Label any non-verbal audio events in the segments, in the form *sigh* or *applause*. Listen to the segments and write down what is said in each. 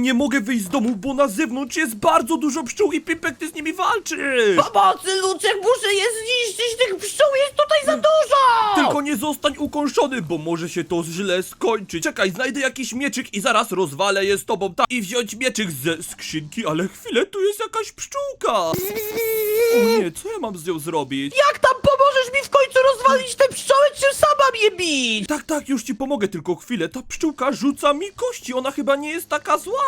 Nie mogę wyjść z domu, bo na zewnątrz jest bardzo dużo pszczół i Pimpek ty z nimi walczysz! Pomocy, Luczek, muszę je zniszczyć, tych pszczół jest tutaj za dużo! Tylko nie zostań ukąszony, bo może się to źle skończyć. Czekaj, znajdę jakiś mieczyk i zaraz rozwalę je z tobą. Tak, i wziąć mieczyk ze skrzynki, ale chwilę, tu jest jakaś pszczółka. O nie, co ja mam z nią zrobić? Jak tam pomożesz mi w końcu rozwalić te pszczoły, czy sama mnie bić? Tak, tak, już ci pomogę, tylko chwilę. Ta pszczółka rzuca mi kości, ona chyba nie jest taka zła.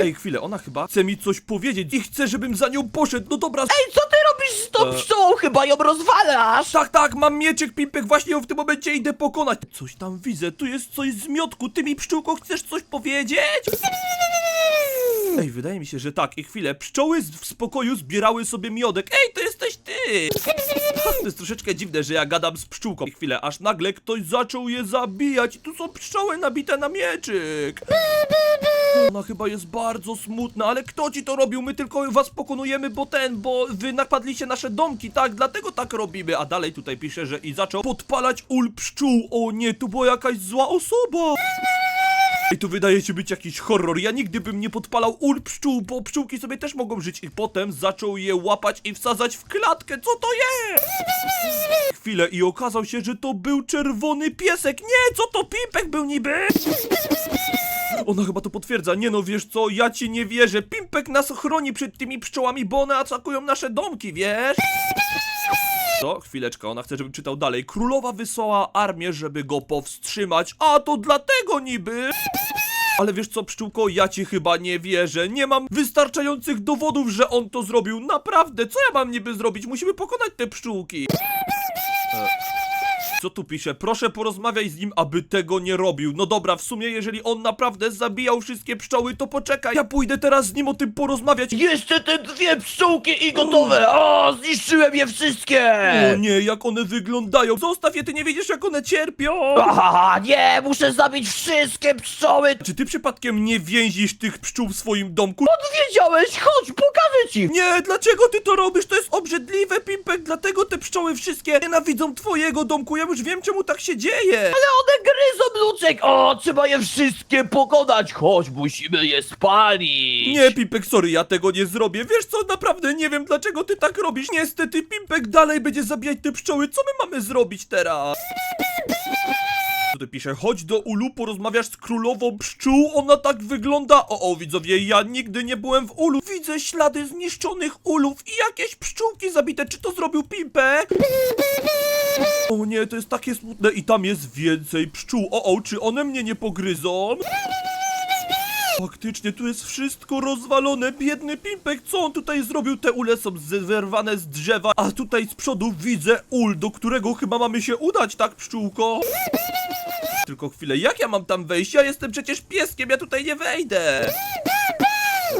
Ej, chwilę, ona chyba chce mi coś powiedzieć i chce, żebym za nią poszedł. No dobra, Ej, co ty robisz z tą E. pszczołą? Chyba ją rozwalasz! Tak, tak, mam mieczek, Pimpek, właśnie ją w tym momencie idę pokonać. Coś tam widzę, tu jest coś z miotku. Ty mi, pszczółko, chcesz coś powiedzieć? Ej, wydaje mi się, że tak. I chwilę, pszczoły z- w spokoju zbierały sobie miodek. Ej, to jesteś ty! *laughs* To jest troszeczkę dziwne, że ja gadam z pszczółką. I chwilę, aż nagle ktoś zaczął je zabijać. I tu są pszczoły nabite na mieczyk. Ona chyba jest bardzo smutna, ale kto ci to robił? My tylko was pokonujemy, bo ten, bo wy napadliście nasze domki, tak? Dlatego tak robimy. A dalej tutaj pisze, że i zaczął podpalać ul pszczół. O nie, tu była jakaś zła osoba. I tu wydaje się być jakiś horror. Ja nigdy bym nie podpalał ul pszczół, bo pszczółki sobie też mogą żyć. I potem zaczął je łapać i wsadzać w klatkę. Co to jest? Chwilę i okazał się, że to był czerwony piesek. Nie, co to Pimpek był niby? Ona chyba to potwierdza. Nie no, wiesz co, ja ci nie wierzę. Pimpek nas chroni przed tymi pszczołami, bo one atakują nasze domki, wiesz? Co? Chwileczkę, ona chce, żebym czytał dalej. Królowa wysłała armię, żeby go powstrzymać. A to dlatego niby. Ale wiesz co, pszczółko, ja ci chyba nie wierzę. Nie mam wystarczających dowodów, że on to zrobił. Naprawdę, co ja mam niby zrobić? Musimy pokonać te pszczółki. E, Co tu pisze? Proszę porozmawiaj z nim, aby tego nie robił. No dobra, w sumie jeżeli on naprawdę zabijał wszystkie pszczoły, to poczekaj. Ja pójdę teraz z nim o tym porozmawiać. Jeszcze te dwie pszczółki i gotowe! O, zniszczyłem je wszystkie! O nie, jak one wyglądają. Zostaw je, ty nie wiedziesz jak one cierpią. Aha, nie, muszę zabić wszystkie pszczoły! Czy ty przypadkiem nie więzisz tych pszczół w swoim domku? Odwiedziałeś, chodź, pokażę ci! Nie, dlaczego ty to robisz? To jest obrzydliwe, Pimpek, dlatego te pszczoły wszystkie nienawidzą twojego domku. Ja już wiem, czemu tak się dzieje. Ale one gryzą, Luczek! O, trzeba je wszystkie pokonać! Chodź, musimy je spalić! Nie, Pimpek, sorry, ja tego nie zrobię. Wiesz co, naprawdę nie wiem, dlaczego ty tak robisz. Niestety, Pimpek dalej będzie zabijać te pszczoły. Co my mamy zrobić teraz? Tutaj pisze, chodź do Ulu, porozmawiasz z królową pszczół, ona tak wygląda. O, o, widzowie, ja nigdy nie byłem w Ulu. Widzę ślady zniszczonych ulów i jakieś pszczółki zabite. Czy to zrobił Pimpek? O nie, to jest takie smutne i tam jest więcej pszczół. O, o, czy one mnie nie pogryzą? Faktycznie, tu jest wszystko rozwalone. Biedny Pimpek, co on tutaj zrobił? Te ule są zerwane z drzewa, a tutaj z przodu widzę ul, do którego chyba mamy się udać, tak, pszczółko? Tylko chwilę, jak ja mam tam wejść? Ja jestem przecież pieskiem, ja tutaj nie wejdę.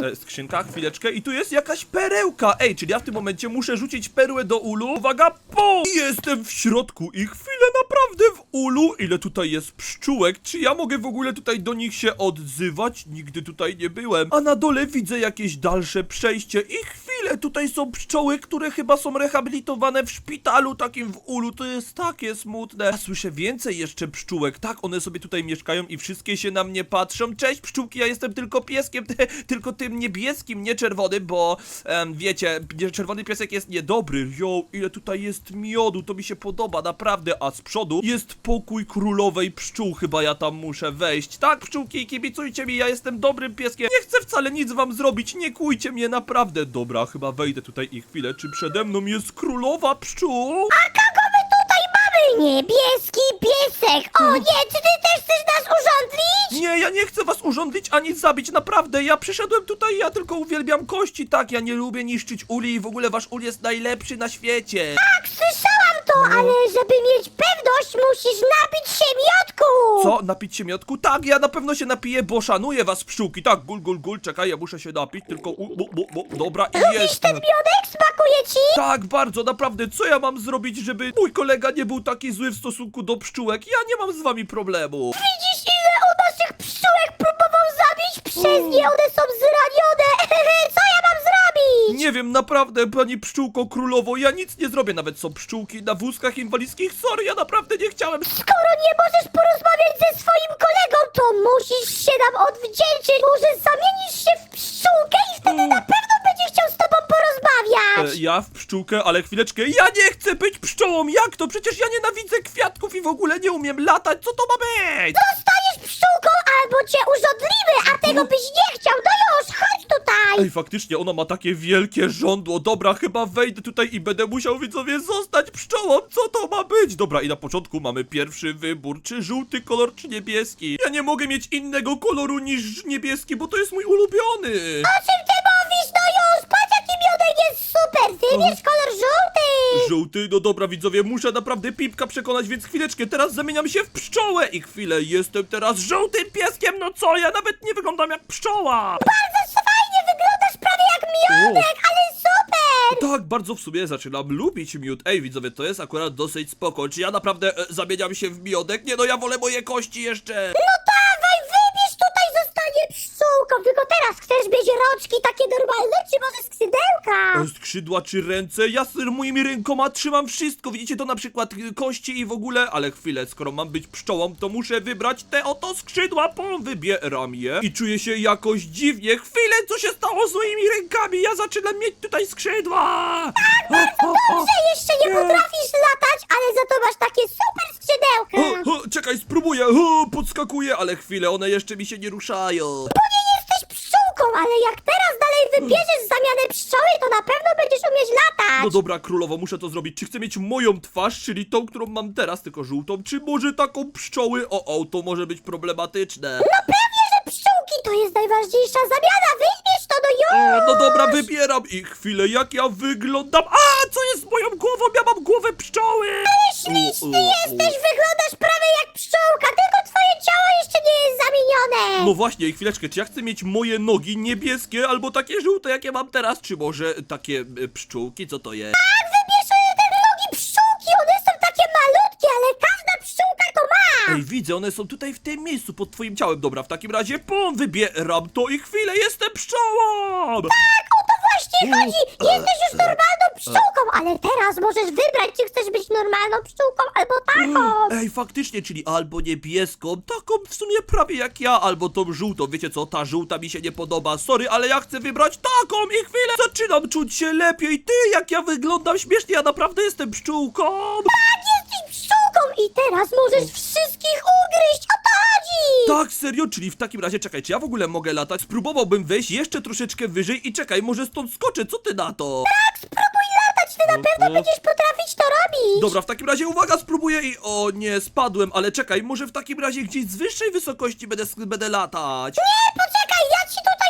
E, skrzynka, chwileczkę i tu jest jakaś perełka Ej, czyli ja w tym momencie muszę rzucić perłę do ulu Uwaga, po! I Jestem w środku i chwilę naprawdę w ulu Ile tutaj jest pszczółek? Czy ja mogę w ogóle tutaj do nich się odzywać? Nigdy tutaj nie byłem A na dole widzę jakieś dalsze przejście i chwilę Tutaj są pszczoły, które chyba są rehabilitowane w szpitalu takim w ulu To jest takie smutne A słyszę więcej jeszcze pszczółek Tak, one sobie tutaj mieszkają i wszystkie się na mnie patrzą Cześć pszczółki, ja jestem tylko pieskiem *laughs* Tylko tym niebieskim, nie czerwonym, bo em, wiecie, czerwony piesek jest niedobry. Jo, ile tutaj jest miodu, to mi się podoba, naprawdę. A z przodu jest pokój królowej pszczół, chyba ja tam muszę wejść. Tak, pszczółki, kibicujcie mi, ja jestem dobrym pieskiem. Nie chcę wcale nic wam zrobić, nie kujcie mnie, naprawdę. Dobra, chyba wejdę tutaj i chwilę. Czy przede mną jest królowa pszczół? Niebieski piesek! O nie, czy ty też chcesz nas urządlić? Nie, ja nie chcę was urządlić ani zabić, naprawdę. Ja przyszedłem tutaj, ja tylko uwielbiam kości, tak. Ja nie lubię niszczyć uli i w ogóle wasz ul jest najlepszy na świecie. Tak, słyszałam to, ale żeby mieć pewność, musisz napić się miodku! Co? Napić się miodku? Tak, ja na pewno się napiję, bo szanuję was pszczółki. Tak, gul, gul, gul, czekaj, ja muszę się napić, tylko u, bu, bu, bu, dobra i Lubisz jest. ten miodek? Smakuje ci? Tak, bardzo, naprawdę, co ja mam zrobić, żeby mój kolega nie był taki zły w stosunku do pszczółek? Ja nie mam z wami problemu. Widzisz, ile on naszych pszczółek próbował zabić? Przez nie one są zranione! *laughs* Co ja mam zrobić? nie wiem, naprawdę, pani pszczółko królowo, ja nic nie zrobię, nawet są pszczółki na wózkach inwalidzkich, sorry, ja naprawdę nie chciałem. Skoro nie możesz porozmawiać ze swoim kolegą, to musisz się nam odwdzięczyć. Może zamienisz się w pszczółkę i wtedy na pewno będzie chciał z tobą porozmawiać. E, ja w pszczółkę, ale chwileczkę, ja nie chcę być pszczołą, jak to? Przecież ja nienawidzę kwiatków i w ogóle nie umiem latać, co to ma być? Zostaniesz pszczółką albo cię urządlimy, a tego byś nie chciał. No już, chodź tutaj. Ej, faktycznie, ona ma takie wielkie żądło. Dobra, chyba wejdę tutaj i będę musiał, widzowie, zostać pszczołą. Co to ma być? Dobra, i na początku mamy pierwszy wybór. Czy żółty kolor, czy niebieski? Ja nie mogę mieć innego koloru niż niebieski, bo to jest mój ulubiony. O czym ty super. Wybierz kolor żółty. Żółty, no dobra, widzowie, muszę naprawdę Pipka przekonać, więc chwileczkę, teraz zamieniam się w pszczołę i chwilę, jestem teraz żółtym pieskiem, no co, ja nawet nie wyglądam jak pszczoła. Bardzo fajnie wyglądasz prawie jak miodek, ale super. Tak, bardzo w sumie zaczynam lubić miód. Ej, widzowie, to jest akurat dosyć spoko. Czy ja naprawdę e, zamieniam się w miodek? Nie no, ja wolę moje kości jeszcze. No zostanie pszczółką. Tylko teraz chcesz mieć rączki takie normalne, czy może skrzydełka? E, Skrzydła czy ręce? Ja z moimi rękoma trzymam wszystko. Widzicie to na przykład y, kości i w ogóle, ale chwilę, skoro mam być pszczołą, to muszę wybrać te oto skrzydła. Pom, wybieram je i czuję się jakoś dziwnie. Chwilę, co się stało z moimi rękami? Ja zaczynam mieć tutaj skrzydła. Dobrze, jeszcze nie potrafisz latać, ale za to masz takie super skrzydełka. O, o, czekaj, spróbuję. O, podskakuję, ale chwilę, one jeszcze mi się nie ruszają. Ale jak teraz dalej wybierzesz zamianę pszczoły, to na pewno będziesz umieć latać. No dobra, królowo, muszę to zrobić. Czy chcę mieć moją twarz, czyli tą, którą mam teraz, tylko żółtą, czy może taką pszczoły? O, o, to może być problematyczne. No pewnie, że pszczółki to jest najważniejsza zamiana. To, no. O, no dobra, wybieram i chwilę, jak ja wyglądam. A, co jest z moją głową? Ja mam głowę pszczoły. Śliczny jesteś, wyglądasz prawie jak pszczółka, tylko twoje ciało jeszcze nie jest zamienione. No właśnie, chwileczkę, czy ja chcę mieć moje nogi niebieskie albo takie żółte, jakie mam teraz, czy może takie e, pszczółki? Co to jest? Ej, widzę, one są tutaj w tym miejscu, pod twoim ciałem. Dobra, w takim razie, pom, wybieram to i chwilę, jestem pszczołą! Tak, o to właśnie chodzi. Jesteś już normalną pszczółką, ale teraz możesz wybrać, czy chcesz być normalną pszczółką albo taką. Ej, faktycznie, czyli albo niebieską, taką w sumie prawie jak ja, albo tą żółtą. Wiecie co, ta żółta mi się nie podoba. Sorry, ale ja chcę wybrać taką i chwilę zaczynam czuć się lepiej. Ty, jak ja wyglądam śmiesznie, ja naprawdę jestem pszczółką. Tak, pszczółką i teraz możesz wszystkich ugryźć, o to chodzi. Tak, serio, czyli w takim razie, czekaj, czy ja w ogóle mogę latać? Spróbowałbym wejść jeszcze troszeczkę wyżej i czekaj, może stąd skoczę, co ty na to? Tak, spróbuj latać, ty na pewno będziesz potrafić to robić. Dobra, w takim razie uwaga, spróbuję i o nie, spadłem, ale czekaj, może w takim razie gdzieś z wyższej wysokości będę, będę latać. Nie, poczekaj, ja ci tutaj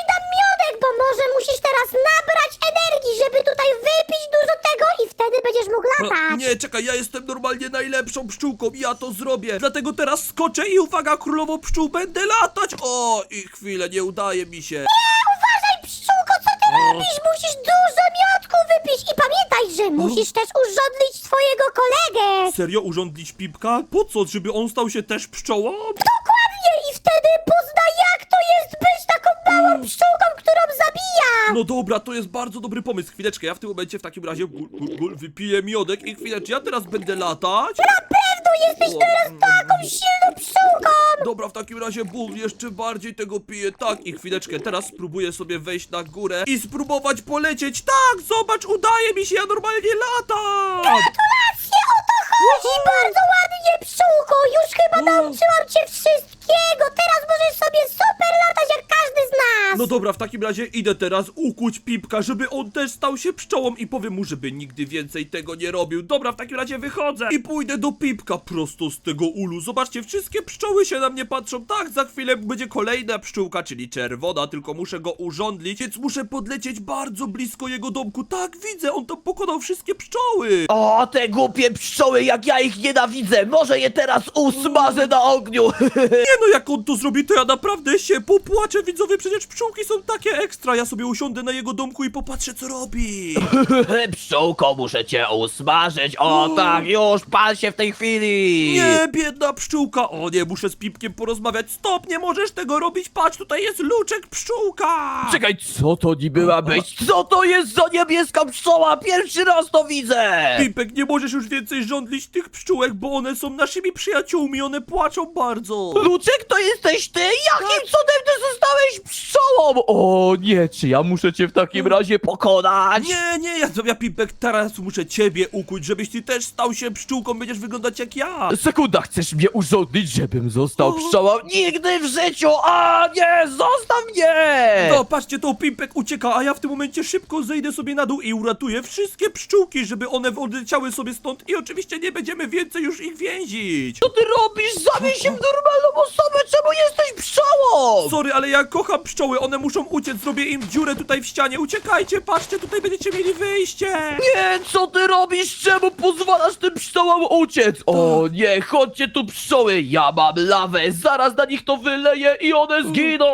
może musisz teraz nabrać energii, żeby tutaj wypić dużo tego i wtedy będziesz mógł latać. Nie, czekaj, ja jestem normalnie najlepszą pszczółką, ja to zrobię. Dlatego teraz skoczę i uwaga, królowo pszczół, będę latać. O, i chwilę, nie udaje mi się. Uważaj, pszczółko, co ty robisz? Musisz dużo miodku wypić i pamiętaj, że musisz też urządlić swojego kolegę. Serio, urządlić Pipka? Po co, żeby on stał się też pszczołą? Dokładnie i wtedy pozna jak to jest małą pszczółką, którą zabija. No dobra, to jest bardzo dobry pomysł. Chwileczkę, ja w tym momencie w takim razie gul, gul, gul, wypiję miodek i chwilę, czy ja teraz będę latać? Na pewno jesteś teraz taką silną pszczółką. Dobra, w takim razie ból jeszcze bardziej tego piję. Tak, i chwileczkę, teraz spróbuję sobie wejść na górę i spróbować polecieć. Tak, zobacz, udaje mi się, ja normalnie latam. Gratulacje, o to chodzi. Bardzo ładnie, pszczółko. Już chyba nauczyłam cię wszystkiego. Teraz możesz sobie super latać jak każdy z nas. No dobra, w takim razie idę teraz ukuć Pipka, żeby on też stał się pszczołą i powiem mu, żeby nigdy więcej tego nie robił. Dobra, w takim razie wychodzę i pójdę do Pipka prosto z tego ulu. Zobaczcie, wszystkie pszczoły się na mnie patrzą. Tak, za chwilę będzie kolejna pszczółka, czyli czerwona, tylko muszę go urządlić, więc muszę podlecieć bardzo blisko jego domku. Tak, widzę, on tam pokonał wszystkie pszczoły. O, te głupie pszczoły, jak ja ich nienawidzę! Może je teraz usmażę na ogniu! *laughs* Nie no, jak on to zrobi, to ja naprawdę się popłaczę, widzowie, przecież pszczółki są takie ekstra. Ja sobie usiądę na jego domku i popatrzę, co robi. *laughs* Pszczółko, muszę cię usmażyć. O tak, już, pal się w tej chwili. Nie, biedna pszczółka. O nie, muszę z Pipkiem porozmawiać. Stop, nie możesz tego robić. Patrz, tutaj jest luczek pszczółka. Czekaj, co to niby ma być? Co to jest za niebieska pszczoła? Pierwszy raz to widzę! Pipek, nie możesz już więcej żądlić tych pszczółek, bo one są naszymi przyjaciółmi. One płaczą bardzo. Luczek, to jesteś ty? Jakim cudem ty zostałeś pszczołą? O nie, czy ja muszę cię w takim razie pokonać? Nie, nie, ja, ja Pipek teraz muszę ciebie ukuć, żebyś ty też stał się pszczółką, będziesz wyglądać jak ja. Sekunda, chcesz mnie urządzić, żebym został pszczołą? Nigdy w życiu! A nie, zostaw mnie! No, patrzcie, to Pimpek ucieka, a ja w tym momencie szybko zejdę sobie na dół i uratuję wszystkie pszczółki, żeby one odleciały sobie stąd i oczywiście nie będziemy więcej już ich więzić. Co ty robisz? Zamień się w normalną osobę! Czemu jesteś pszczołą? Sorry, ale ja kocham pszczoły, one muszą uciec, zrobię im dziurę tutaj w ścianie, uciekajcie, patrzcie, tutaj będziecie mieli wyjście. Nie, co ty robisz? Czemu pozwalasz tym pszczołom uciec? O nie, chodźcie tu pszczoły, ja mam lawę, zaraz na nich to wyleję i one zginą!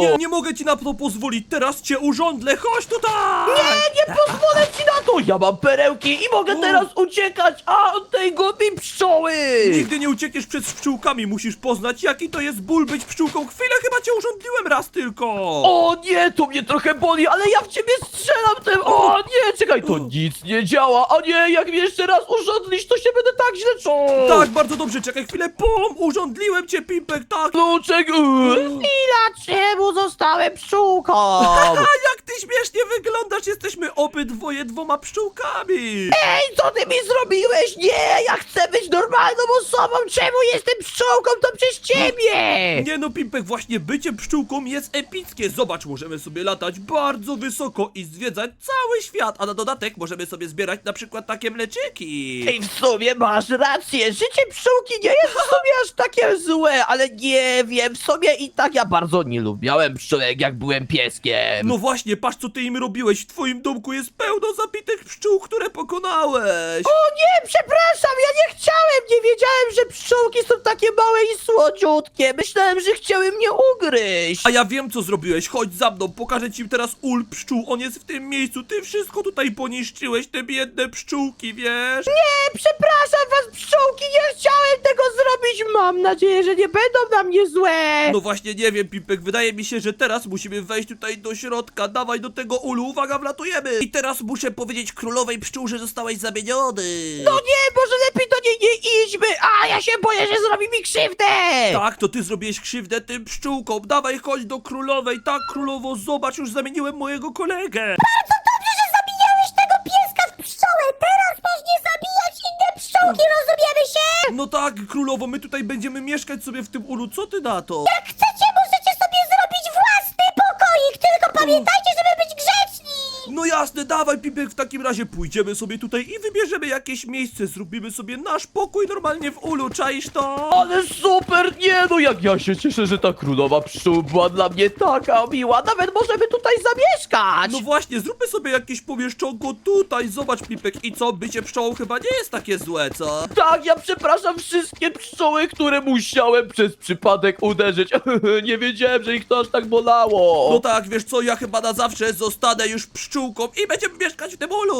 Nie, nie mogę ci na to pozwolić, teraz cię urządlę, chodź tutaj! Nie, nie pozwolę ci na! Ja mam perełki i mogę teraz uciekać, a od tej głupiej pszczoły! Nigdy nie uciekniesz przed pszczółkami, musisz poznać jaki to jest ból być pszczółką. Chwilę chyba cię urządliłem raz tylko. O nie, to mnie trochę boli, ale ja w ciebie strzelam tym! O nie, czekaj, to nic nie działa! A nie, jak mnie jeszcze raz urządlisz, to się będę tak źle czuł! Tak, bardzo dobrze, czekaj chwilę, pom, urządliłem cię, Pimpek, tak. Kluczek! Chwila, czemu zostałem pszczółką? *laughs* A jak śmiesznie wyglądasz, jesteśmy obydwoje dwoma pszczółkami. Ej, co ty mi zrobiłeś? Nie, ja chcę być normalną osobą! Czemu jestem pszczółką? To przez ciebie! Nie no, Pimpek, właśnie bycie pszczółką jest epickie. Zobacz, możemy sobie latać bardzo wysoko i zwiedzać cały świat, a na dodatek możemy sobie zbierać na przykład takie mleczyki. Ej, w sumie masz rację, życie pszczółki nie jest w sumie aż takie złe, ale nie wiem, w sumie i tak ja bardzo nie lubiałem pszczółek, jak byłem pieskiem. No właśnie, patrz co ty im robiłeś. W twoim domku jest pełno zabitych pszczół, które pokonałeś. O nie, przepraszam, ja nie chciałem, nie wiedziałem, że pszczółki są takie małe i słodziutkie. Myślałem, że chciały mnie ugryźć. A ja wiem co zrobiłeś, chodź za mną, pokażę ci teraz ul pszczół, on jest w tym miejscu, ty wszystko tutaj poniszczyłeś, te biedne pszczółki, wiesz? Nie, przepraszam was, pszczółki, nie chciałem tego zrobić. Mam nadzieję, że nie będą na mnie złe. No właśnie, nie wiem, Pipek, wydaje mi się, że teraz musimy wejść tutaj do środka, dawaj do tego ulu, uwaga, wlatujemy! I teraz muszę powiedzieć królowej pszczół, że zostałeś zamieniony! No nie, może lepiej do niej nie idźmy. A, ja się boję, że zrobi mi krzywdę. Tak, to ty zrobiłeś krzywdę tym pszczółkom, dawaj, chodź do królowej, tak, królowo, zobacz, już zamieniłem mojego kolegę! Bardzo dobrze, że zabijałeś tego pieska w pszczołę. Teraz nie zabijać inne pszczółki, rozumiemy się? No tak, królowo, my tutaj będziemy mieszkać sobie w tym ulu, co ty na to? Jak chcecie, możecie sobie zrobić własny pokoik, tylko pamiętajcie. No jasne, dawaj Pipek, w takim razie pójdziemy sobie tutaj i wybierzemy jakieś miejsce, zrobimy sobie nasz pokój normalnie w ulu, czaisz to? Ale super, nie no jak ja się cieszę, że ta królowa pszczół była dla mnie taka miła, nawet możemy tutaj zamieszkać! No właśnie, zróbmy sobie jakieś pomieszczonko tutaj, zobacz Pipek i co, bycie pszczołą chyba nie jest takie złe, co? Tak, ja przepraszam wszystkie pszczoły, które musiałem przez przypadek uderzyć. *laughs* nie wiedziałem, że ich to aż tak bolało. No tak, wiesz co, ja chyba na zawsze zostanę już i będziemy mieszkać w tym ulu.